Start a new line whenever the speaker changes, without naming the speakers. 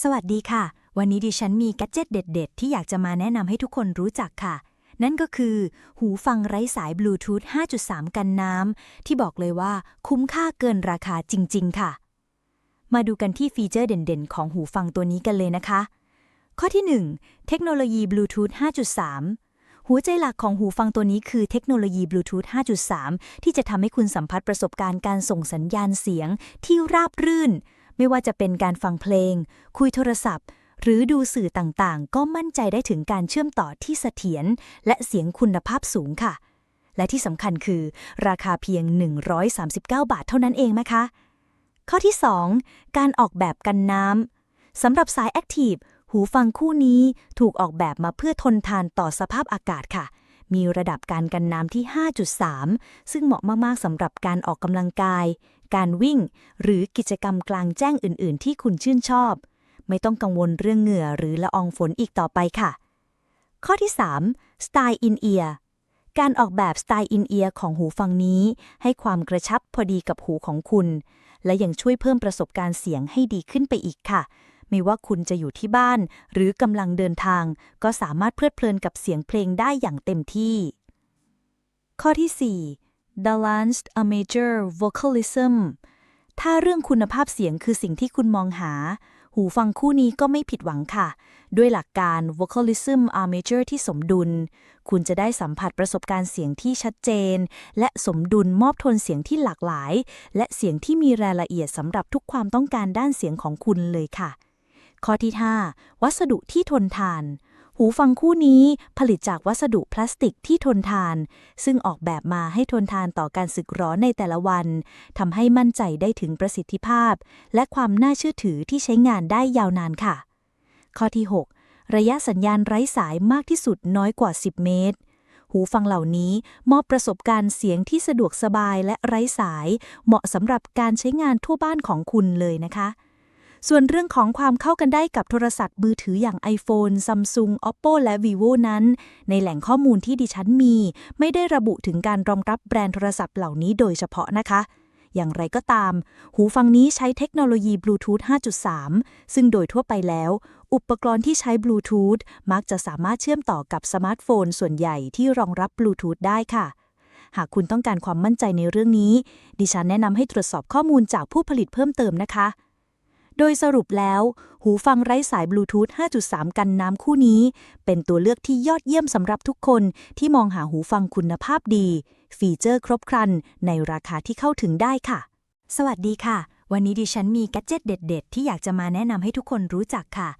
สวัสดีค่ะ วันนี้ดิฉันมีแกดเจิตเด็ด ๆ ที่อยากจะมาแนะนำให้ทุกคนรู้จักค่ะ นั่นก็คือ หูฟังไร้สายบลูทูธ 5.3 กันน้ำที่บอกเลยว่าคุ้มค่าเกินราคาจริง ๆ ค่ะ มาดูกันที่ฟีเจอร์เด่น ๆ ของหูฟังตัวนี้กันเลยนะคะ ข้อที่ 1 เทคโนโลยีบลูทูธ 5.3หัวใจหลักของหูฟังตัวนี้คือเทคโนโลยีบลูทูธ 5.3 ที่จะทำให้คุณสัมผัสประสบการณ์การส่งสัญญาณเสียงที่ราบรื่น ไม่ว่าจะเป็นการฟังเพลง คุยโทรศัพท์ หรือดูสื่อต่างๆ ก็มั่นใจได้ถึงการเชื่อมต่อที่เสถียรและเสียงคุณภาพสูงค่ะ และที่สำคัญคือ ราคาเพียง 139 บาทเท่านั้นเองนะคะ ข้อที่ 2 การออกแบบกันน้ำสำหรับสายแอคทีฟหูฟังคู่นี้ถูกออกแบบมาเพื่อทนทานต่อสภาพอากาศค่ะ มีระดับการกันน้ำที่ 5.3 ซึ่งเหมาะมาก ๆสำหรับการออกกำลังกาย การวิ่ง หรือกิจกรรมกลางแจ้งอื่น ๆ ที่คุณชื่นชอบ ไม่ต้องกังวลเรื่องเหงื่อหรือละอองฝนอีกต่อไปค่ะ ข้อที่3 Style in Ear การออกแบบ Style in Ear ของหูฟังนี้ ให้ความกระชับพอดีกับหูของคุณ และยังช่วยเพิ่มประสบการณ์เสียงให้ดีขึ้นไปอีกค่ะ ไม่ว่าคุณจะอยู่ที่บ้าน หรือกำลังเดินทาง ก็สามารถเพลิดเพลินกับเสียงเพลงได้อย่างเต็มที่ ข้อที่ 4 Balanced a major vocalism ถ้าเรื่องคุณภาพเสียงคือสิ่งที่คุณมองหา หูฟังคู่นี้ก็ไม่ผิดหวังค่ะ ด้วยหลักการ vocalism a major ที่สมดุล คุณจะได้สัมผัสประสบการณ์เสียงที่ชัดเจน และสมดุลมอบโทนเสียงที่หลากหลาย และเสียงที่มีรายละเอียดสำหรับทุกความต้องการด้านเสียงของคุณเลยค่ะ ข้อที่ 5 วัสดุที่ทนทาน หูฟังคู่นี้ผลิตจากวัสดุพลาสติกที่ทนทาน ซึ่งออกแบบมาให้ทนทานต่อการสึกร้อนในแต่ละวันทำให้มั่นใจได้ถึงประสิทธิภาพ และความน่าเชื่อถือที่ใช้งานได้ยาวนานค่ะ ข้อที่ 6 ระยะสัญญาณไร้สายมากที่สุดน้อยกว่า 10 เมตร หูฟังเหล่านี้มอบประสบการณ์เสียงที่สะดวกสบายและไร้สาย เหมาะสำหรับการใช้งานทั่วบ้านของคุณเลยนะคะ ส่วนเรื่องของความเข้ากันได้กับโทรศัพท์มือถืออย่าง iPhone, Samsung, Oppo และ Vivo นั้น ในแหล่งข้อมูลที่ดิฉันมี ไม่ได้ระบุถึงการรองรับแบรนด์โทรศัพท์เหล่านี้โดยเฉพาะนะคะอย่างไรก็ตาม หูฟังนี้ใช้เทคโนโลยีบลูทูธ 5.3 ซึ่งโดยทั่วไปแล้ว อุปกรณ์ที่ใช้บลูทูธมักจะสามารถเชื่อมต่อกับสมาร์ทโฟนส่วนใหญ่ที่รองรับบลูทูธได้ค่ะ หากคุณต้องการความมั่นใจในเรื่องนี้ ดิฉันแนะนำให้ตรวจสอบข้อมูลจากผู้ผลิตเพิ่มเติมนะคะ โดยสรุปแล้ว หูฟังไร้สายบลูทูธ 5.3 กันน้ำคู่นี้ เป็นตัวเลือกที่ยอดเยี่ยมสำหรับทุกคนที่มองหาหูฟังคุณภาพดี ฟีเจอร์ครบครัน ในราคาที่เข้าถึงได้ค่ะ สวัสดีค่ะ วันนี้ดิฉันมีแกดเจิตเด็ด ๆ ที่อยากจะมาแนะนำให้ทุกคนรู้จักค่ะ